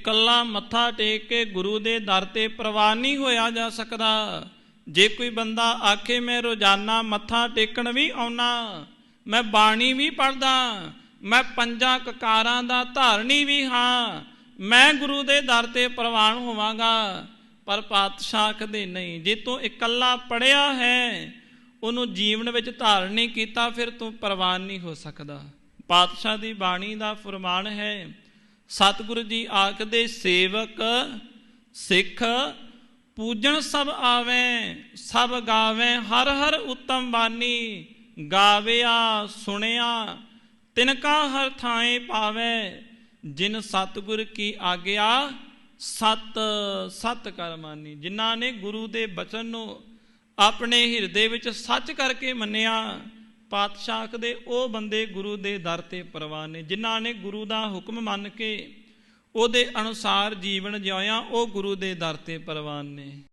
ਇਕੱਲਾ ਮੱਥਾ ਟੇਕ ਕੇ ਗੁਰੂ ਦੇ ਦਰ ਤੇ ਪ੍ਰਵਾਨ ਨਹੀਂ ਹੋਇਆ ਜਾ ਸਕਦਾ। ਜੇ ਕੋਈ ਬੰਦਾ ਆਖੇ, ਮੈਂ ਰੋਜ਼ਾਨਾ ਮੱਥਾ ਟੇਕਣ ਵੀ ਆਉਣਾ ਮੈਂ ਬਾਣੀ ਵੀ ਪੜਦਾ ਮੈਂ ਪੰਜਾਂ ਕਕਾਰਾਂ ਦਾ ਧਾਰਨੀ ਵੀ ਹਾਂ, ਮੈਂ ਗੁਰੂ ਦੇ ਦਰ ਤੇ ਪ੍ਰਵਾਨ ਹੋਵਾਂਗਾ। ਪਰ ਪਾਤਸ਼ਾਹ ਕਦੇ ਨਹੀਂ, ਜੇ ਤੂੰ ਇਕੱਲਾ ਪੜਿਆ ਹੈ, ਉਹਨੂੰ ਜੀਵਨ ਵਿੱਚ ਧਾਰਨ ਨਹੀਂ ਕੀਤਾ, ਫਿਰ ਤੂੰ ਪ੍ਰਵਾਨ ਨਹੀਂ ਹੋ ਸਕਦਾ। ਪਾਤਸ਼ਾਹ ਦੀ ਬਾਣੀ ਦਾ ਫਰਮਾਨ ਹੈ ਸਤਿਗੁਰੂ ਜੀ ਆਖਦੇ, ਸੇਵਕ, ਸਿੱਖ, ਪੂਜਣ ਸਭ ਆਵੇ, ਸਭ ਗਾਵੇ ਹਰ ਹਰ ਉੱਤਮ ਬਾਣੀ ਗਾਵਿਆ, ਸੁਣਿਆ, ਤਿਨਕਾ ਹਰ ਥਾਏ ਪਾਵੇ, ਜਿਨ ਸਤਿਗੁਰ ਕੀ ਆਗਿਆ, ਸਤ ਸਤ ਕਰ ਮਾਨੀ। ਜਿਨ੍ਹਾਂ ਨੇ ਗੁਰੂ ਦੇ ਬਚਨ ਨੂੰ ਆਪਣੇ ਹਿਰਦੇ ਵਿੱਚ ਸੱਚ ਕਰਕੇ ਮੰਨਿਆ ਪਾਤਸ਼ਾਹ ਦੇ ਉਹ ਬੰਦੇ ਗੁਰੂ ਦੇ ਦਰ ਤੇ ਪ੍ਰਵਾਨ ਨੇ। ਜਿਨ੍ਹਾਂ ਨੇ ਗੁਰੂ ਦਾ ਹੁਕਮ ਮੰਨ ਕੇ ਉਹਦੇ ਅਨੁਸਾਰ ਜੀਵਨ ਜਿਉਇਆ, ਉਹ ਗੁਰੂ ਦੇ ਦਰ ਤੇ ਪ੍ਰਵਾਨ ਨੇ।